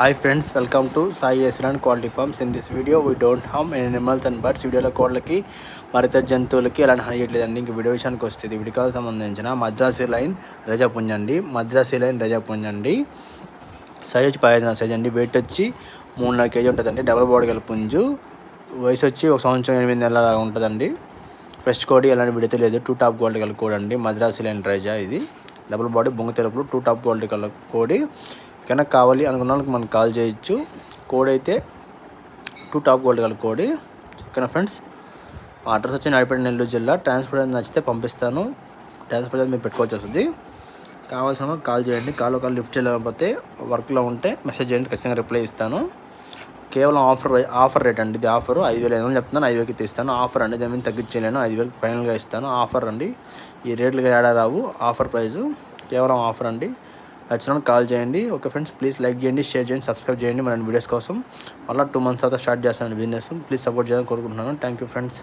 Hi friends welcome to Sai ఎస్లాండ్ quality farms in this video we don't harm animals and birds వీడియోలో కోళ్ళకి మరితర జంతువులకి ఎలాంటి హాని చేయట్లేదండి. ఇంక వీడియో విషయానికి వస్తుంది వీడియోకి సంబంధించిన మద్రాసి లైన్ రజాపుంజ్ అండి మద్రాసి లైన్ రజాపుంజ్ అండి సైజ్ వచ్చి పదిహేను సైజ్ అండి. వెయిట్ వచ్చి మూడున్నర కేజీ ఉంటుందండి. డబల్ బాడీ గల పుంజు. వయసు వచ్చి ఒక సంవత్సరం ఎనిమిది నెలల ఉంటుందండి. ఫ్రెష్ కోడి ఎలాంటి విడితే లేదు టూ టాప్ గోల్డ్ గల కోడి అండి. మద్రాసి లైన్ రజా ఇది. డబుల్ బాడీ బొంగ తెలుపులు టూ టాప్ గోల్డ్ గల కోడి. కనుక కావాలి అనుకున్న వాళ్ళకి మనం కాల్ చేయొచ్చు. కోడి అయితే టూ టాప్ గోల్డ్ గల కోడి ఓకేనా ఫ్రెండ్స్ అడ్రస్ వచ్చి నడిపేట నెల్లూరు జిల్లా. ట్రాన్స్పోర్ట్ అనేది నచ్చితే పంపిస్తాను. ట్రాన్స్పోర్ట్ అనేది మీరు పెట్టుకోవాల్సి వస్తుంది. కావాల్సిన కాల్ చేయండి. కాల్ ఒక లిఫ్ట్ చేయలేకపోతే వర్క్లో ఉంటే మెసేజ్ చేయండి. ఖచ్చితంగా రిప్లై ఇస్తాను. కేవలం ఆఫర్ ఆఫర్ రేట్ అండి ఇది. ఆఫర్ ఐదు వేలు ఐదు వందలు చెప్తున్నాను. ఐదు వేలకి తీస్తాను. ఆఫర్ అండి. దాని మీద తగ్గించలేను. ఐదు వేలకి ఫైనల్గా ఇస్తాను. ఆఫర్ అండి. ఈ రేట్లుగా ఏడా రావు. ఆఫర్ ప్రైస్ కేవలం ఆఫర్ అండి. నచ్చిన కాల్ చేయండి. ఓకే ఫ్రెండ్స్ ప్లీజ్ లైక్ చేయండి షేర్ చేయండి సబ్స్క్రైబ్ చేయండి మన వీడియోస్ కోసం. మళ్ళీ టూ మంత్స్ తర్వాత స్టార్ట్ చేస్తాను బిజినెస్ ప్లీజ్ సపోర్ట్ చేయాలని కోరుకుంటున్నాను. Thank you friends